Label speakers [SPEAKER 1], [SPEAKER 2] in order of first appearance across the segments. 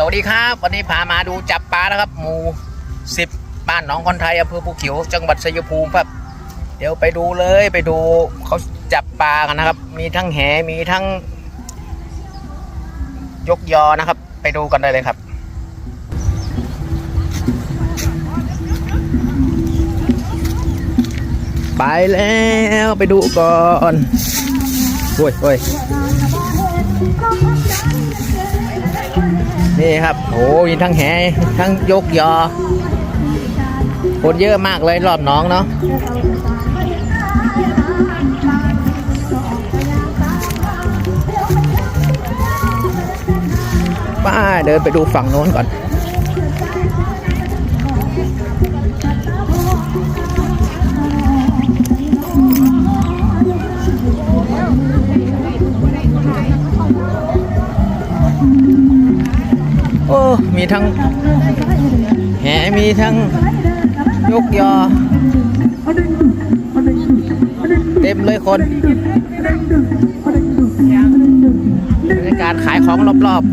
[SPEAKER 1] สวัสดีครับ วันนี้พามาดูจับปลานะครับ หมู่สิบบ้านหนองคอนไทยอำเภอภูเขียวจังหวัดชัยภูมิครับ เดี๋ยวไปดูเลยไปดูเขาจับปลากันนะครับ มีทั้งแหมีทั้ง ยกยอนะครับ ไปดูกันได้เลยครับไปแล้วไปดูก่อนโอ้ยโอ้ย นี่ครับโอ้มีทั้งแหทั้งยกยอ คนเยอะมากเลยรอบน้องเนาะป้าเดินไปดูฝั่งโน้นก่อน โอ้มีทั้งแหมีทั้งยกยอ เต็มเลยคนบรรยากาศขายของรอบๆ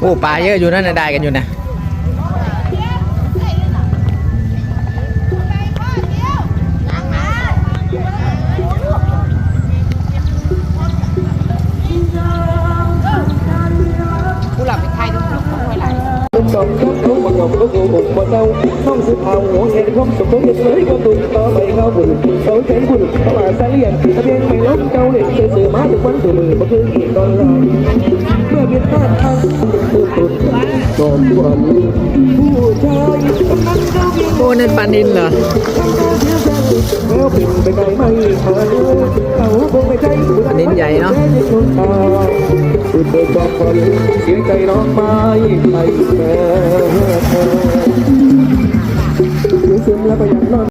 [SPEAKER 1] โอ้ปลาเยอะอยู่นั่นนะได้กันอยู่นะ
[SPEAKER 2] ก
[SPEAKER 3] ตุ้มดอกก็กูบุกมาเจ้าห้องสุดเอาหัวเห็นความสุขเห็นเลยก็ตุ้มต่อไปเข้าบุญเขาใจบุญเข้ามาใส่เลียนทะเบียนไม่ลบเจ้าเด็กสื่อมาถึงวันตัวมือก็คืออีกตอนรอเมื่อเบียดพลาดทางตุ้มตุ้มก็ตัวผู้ชายกำลังเจ้าบิน
[SPEAKER 1] โอ้นั่นปานินเหรอ
[SPEAKER 3] แล้วบินไปไกลไม่หาเขาคงไม่ใช่
[SPEAKER 1] อันนี้ใหญ่เนอะ
[SPEAKER 3] สุดเด็กบอกคนเสียงใจร้องไม้ไปแม่ซึมแล้วก็ยังนอ Gracias.